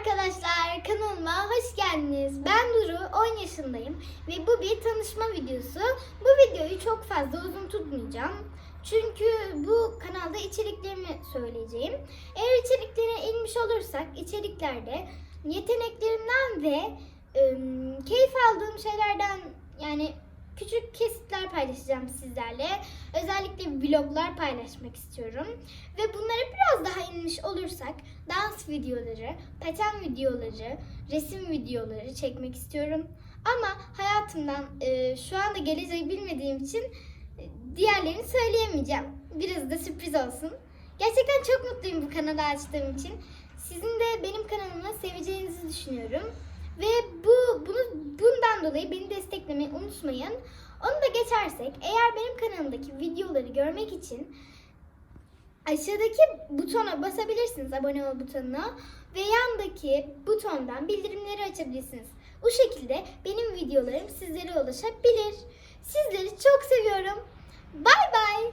arkadaşlar kanalıma hoş geldiniz. Ben Duru 10 yaşındayım ve bu bir tanışma videosu. Bu videoyu çok fazla uzun tutmayacağım. Çünkü bu kanalda içeriklerimi söyleyeceğim. Eğer içeriklere inmiş olursak içeriklerde yeteneklerimden ve ım, keyif aldığım şeylerden yani küçük kesitler paylaşacağım sizlerle. Özellikle vloglar paylaşmak istiyorum. Ve bunlara biraz daha inmiş olursak dans videoları, paten videoları, resim videoları çekmek istiyorum. Ama hayatımdan e, şu anda geleceği bilmediğim için e, diğerlerini söyleyemeyeceğim. Biraz da sürpriz olsun. Gerçekten çok mutluyum bu kanalı açtığım için. Sizin de benim kanalımı seveceğinizi düşünüyorum. Ve bu bunu bundan dolayı beni desteklemeyi unutmayın. Onu da geçersek eğer benim kanalımdaki videoları görmek için aşağıdaki butona basabilirsiniz abone ol butonuna ve yandaki butondan bildirimleri açabilirsiniz. Bu şekilde benim videolarım sizlere ulaşabilir. Sizleri çok seviyorum. Bay bay.